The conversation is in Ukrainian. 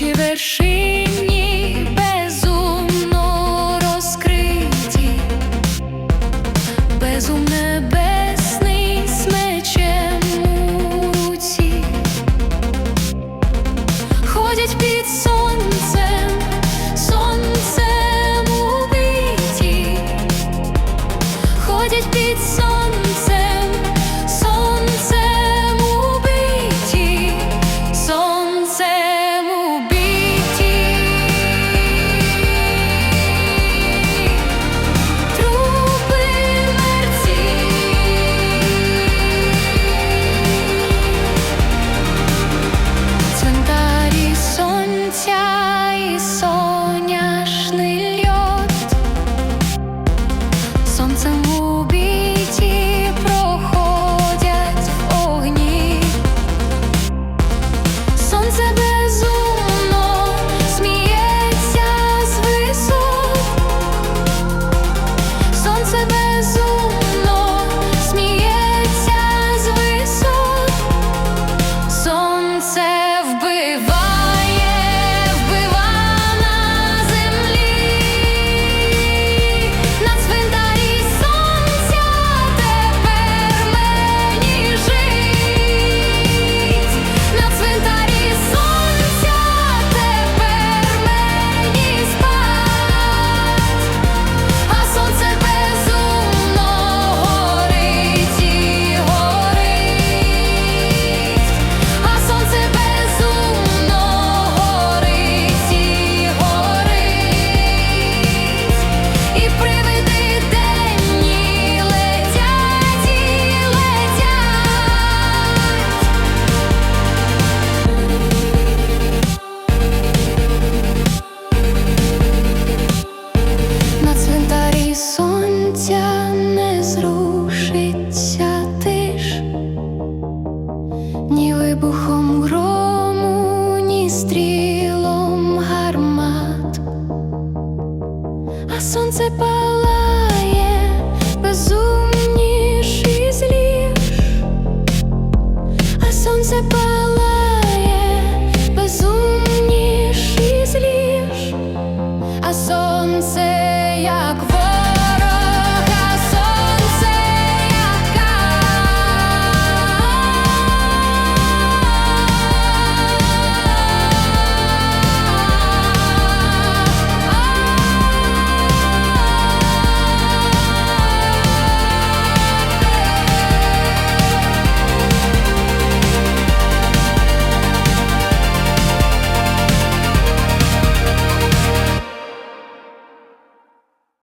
ci wersi вибухом грому, ні стрілом гармат, а сонце пала.